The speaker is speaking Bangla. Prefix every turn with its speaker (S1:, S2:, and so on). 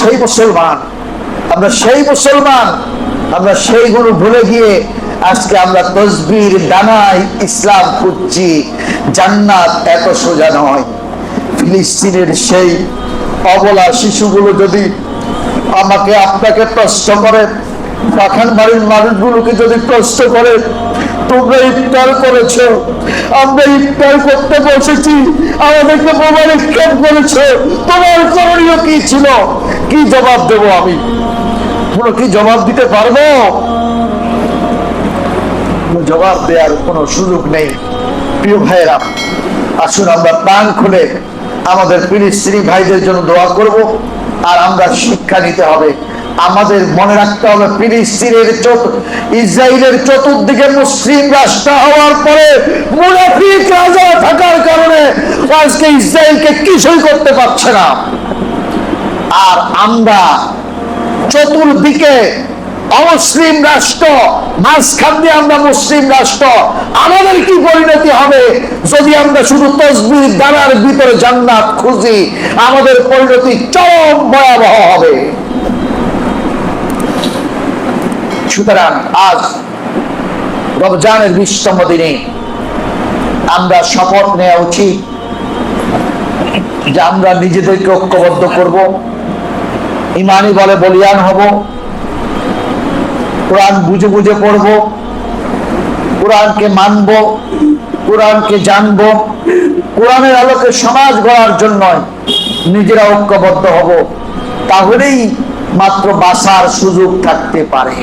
S1: সেই মুসলমান, আমরা সেই মুসলমান, আমরা সেই গুলো ভুলে গিয়ে আজকে আমরা তসবির ডানায় ইসলাম খুঁজছি, জান্নাত এত সোজা নয়। ফিলিস্তিনের সেই অবলা শিশুগুলো যদি আমাকে, আপনাকে প্রশ্ন করে পাখান বাড়ির মানুষগুলোকে যদি প্রশ্ন করে, তোমরা ইফতার করেছ, আমরা ইফতার করতে বসেছি, আমাদেরকে মোবাইলে কেন করেছ, তোমার করণীয় কি ছিল? কি জবাব দেবো আমি? কোনো কি জবাব দিতে পারব? জবাব দেওয়ার কোনো সুযোগ নেই। প্রিয় ভাইয়েরা, আসুন আমরা প্রাণ খুলে আমাদের ফিলিস্তিনি ভাইদের জন্য দোয়া করব আর আমরা শিক্ষা নিতে হবে। আমাদের মনে রাখতে হবে ফিলিস্তিনের ইসরায়েলের চতুর্দিকে মুসলিম রাষ্ট্র হওয়ার পরে মুনাফিক রাজা থাকার কারণে আজকে ইসরায়েলকে কিছুই করতে পারছে না। আর আমরা চতুর্দিকে অমুসলিম রাষ্ট্র, মাঝখান দিয়ে আমরা মুসলিম রাষ্ট্র। আমাদের কি পরিণতি হবে যদি আমরা শুধু তসবির দ্বারার ভিতরে জান্নাত খুঁজি? আমাদের পরিণতি চরম ভয়াবহ হবে। সুতরাং আজ রমজানের বিশতম দিনে আমরা শপথ নেওয়া উচিত যে আমরা নিজেদেরকে ঐক্যবদ্ধ করব। ইমানি বলে বলিয়ান হব। কোরআন বুঝে বুঝে পড়ব। কোরআনকে মানব, কোরআনকে জানব। কোরআনের আলোকে সমাজ গড়ার জন্য নিজেরা ঐক্যবদ্ধ হব। তাহলেই মাত্র বাসার সুযোগ থাকতে পারে।